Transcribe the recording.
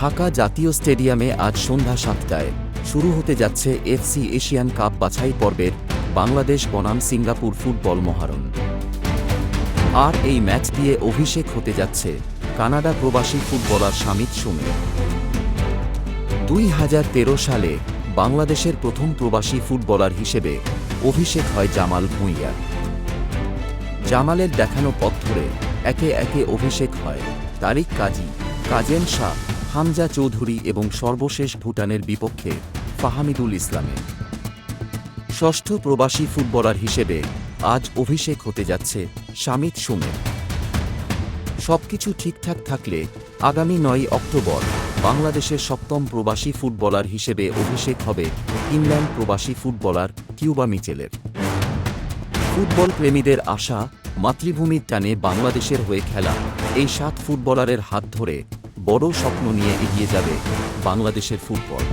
ঢাকা জাতীয় স্টেডিয়ামে আজ সন্ধ্যা সাতটায়। শুরু হতে যাচ্ছে এফসি এশিয়ান কাপ বাছাই পর্বের বাংলাদেশ বনাম সিঙ্গাপুর ফুটবল মহারণ। আর এই ম্যাচ দিয়ে অভিষেক হতে যাচ্ছে কানাডা প্রবাসী ফুটবলার শামিত সুমের দুই হাজার তেরো সালে বাংলাদেশের প্রথম প্রবাসী ফুটবলার হিসেবে অভিষেক হয় জামাল ভুঁইয়ার জামালের দেখানো পথ ধরে একে একে অভিষেক হয় তারিক কাজী কাজেন শাহ হামজা চৌধুরী এবং সর্বশেষ ভুটানের বিপক্ষে ফাহামিদুল ইসলামের ষষ্ঠ প্রবাসী ফুটবলার হিসেবে আজ অভিষেক হতে যাচ্ছে শামিত সুমের সবকিছু ঠিকঠাক থাকলে আগামী নয় অক্টোবর বাংলাদেশের সপ্তম প্রবাসী ফুটবলার হিসেবে অভিষেক হবে ইংল্যান্ড প্রবাসী ফুটবলার কিউবা মিচেলের। ফুটবল প্রেমীদের আশা, মাতৃভূমির টানে বাংলাদেশের হয়ে খেলা, এই সাত ফুটবলারের হাত ধরে বড় স্বপ্ন নিয়ে এগিয়ে যাবে বাংলাদেশের ফুটবল।